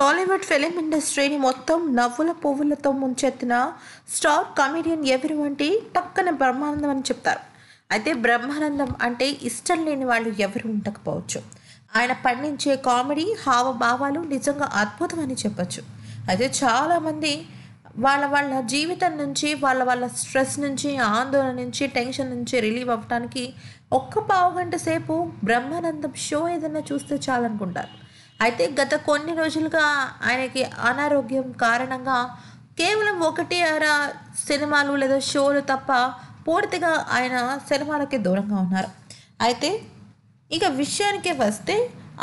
Tollywood film ఇండస్ట్రీని మొత్తం నవ్వుల పువ్వులతో ముంచెత్తిన స్టార్ కమెడియన్ ఎవరు వంటి టక్కన బ్రహ్మానందం అని చెప్తారు. అయితే బ్రహ్మానందం అంటే ఇష్టం లేని వాళ్ళు ఎవరు ఉండకపోవచ్చు. ఆయన పండించే కామెడీ హావభావాలు నిజంగా అద్భుతం అని చెప్పచ్చు. అయితే చాలామంది వాళ్ళ వాళ్ళ జీవితం నుంచి వాళ్ళ వాళ్ళ స్ట్రెస్ నుంచి ఆందోళన నుంచి టెన్షన్ నుంచి రిలీవ్ అవ్వడానికి ఒక్క పావు గంట సేపు బ్రహ్మానందం షో ఏదైనా చూస్తే చాలనుకుంటారు. అయితే గత కొన్ని రోజులుగా ఆయనకి అనారోగ్యం కారణంగా కేవలం ఒకటి అర సినిమాలు లేదా షోలు తప్ప పూర్తిగా ఆయన సినిమాలకి దూరంగా ఉన్నారు. అయితే ఇక విషయానికి వస్తే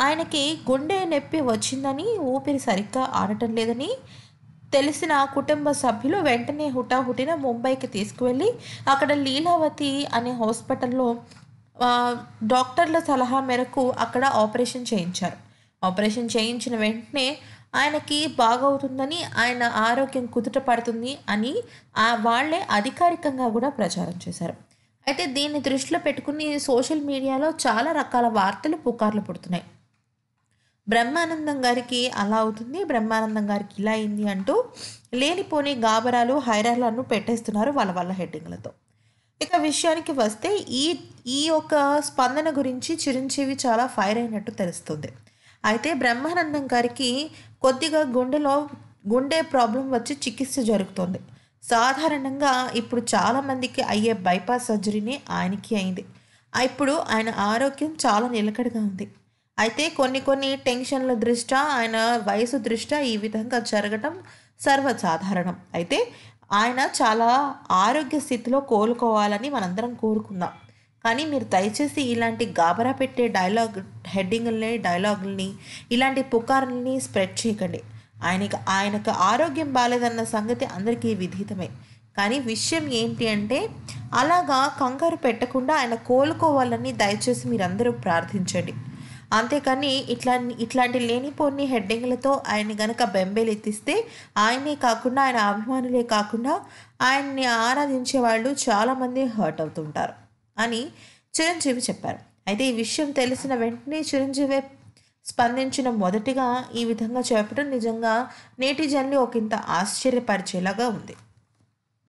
ఆయనకి గుండె నొప్పి వచ్చిందని ఊపిరి సరిగ్గా ఆడటం లేదని తెలిసిన కుటుంబ సభ్యులు వెంటనే హుటాహుటిన ముంబైకి తీసుకువెళ్ళి అక్కడ లీలావతి అనే హాస్పిటల్లో డాక్టర్ల సలహా మేరకు అక్కడ ఆపరేషన్ చేయించారు. ఆపరేషన్ చేయించిన వెంటనే ఆయనకి బాగవుతుందని ఆయన ఆరోగ్యం కుదుట పడుతుంది అని ఆ వాళ్ళే అధికారికంగా కూడా ప్రచారం చేశారు. అయితే దీన్ని దృష్టిలో పెట్టుకుని సోషల్ మీడియాలో చాలా రకాల వార్తలు పుకార్లు పుడుతున్నాయి. బ్రహ్మానందం గారికి అలా అవుతుంది బ్రహ్మానందం గారికి ఇలా అయింది అంటూ లేనిపోని గాబరాలు హైరాలను పెట్టేస్తున్నారు వాళ్ళ వాళ్ళ హెడ్డింగ్లతో. ఇక విషయానికి వస్తే ఈ ఈ యొక్క స్పందన గురించి చిరంజీవి చాలా ఫైర్ అయినట్టు తెలుస్తుంది. అయితే బ్రహ్మానందం గారికి కొద్దిగా గుండెలో గుండె ప్రాబ్లం వచ్చి చికిత్స జరుగుతుంది. సాధారణంగా ఇప్పుడు చాలామందికి అయ్యే బైపాస్ సర్జరీని ఆయనకి అయింది. ఇప్పుడు ఆయన ఆరోగ్యం చాలా నిలకడగా ఉంది. అయితే కొన్ని కొన్ని టెన్షన్ల దృష్ట్యా ఆయన వయసు దృష్ట్యా ఈ విధంగా జరగటం సర్వసాధారణం. అయితే ఆయన చాలా ఆరోగ్య స్థితిలో కోలుకోవాలని మనందరం కోరుకుందాం. కానీ మీరు దయచేసి ఇలాంటి గాబరా పెట్టే డైలాగ్ హెడ్డింగ్లని డైలాగుల్ని ఇలాంటి పుకార్లని స్ప్రెడ్ చేయకండి. ఆయనకి ఆయనకు ఆరోగ్యం బాగాలేదన్న సంగతి అందరికీ విధితమే కానీ విషయం ఏంటి అంటే అలాగా కంగారు పెట్టకుండా ఆయన కోలుకోవాలని దయచేసి మీరందరూ ప్రార్థించండి. అంతేకాని ఇట్లా ఇట్లాంటి లేనిపోని హెడ్డింగ్లతో ఆయన గనక బెంబేలెత్తిస్తే ఆయనే కాకుండా ఆయన అభిమానులే కాకుండా ఆయన్ని ఆరాధించే వాళ్ళు చాలామంది హర్ట్ అవుతుంటారు అని చిరంజీవి చెప్పారు. అయితే ఈ విషయం తెలిసిన వెంటనే చిరంజీవి స్పందించిన మొదటిగా ఈ విధంగా చెప్పడం నిజంగా నేటిజన్ని ఒకంత ఆశ్చర్యపరిచేలాగా ఉంది.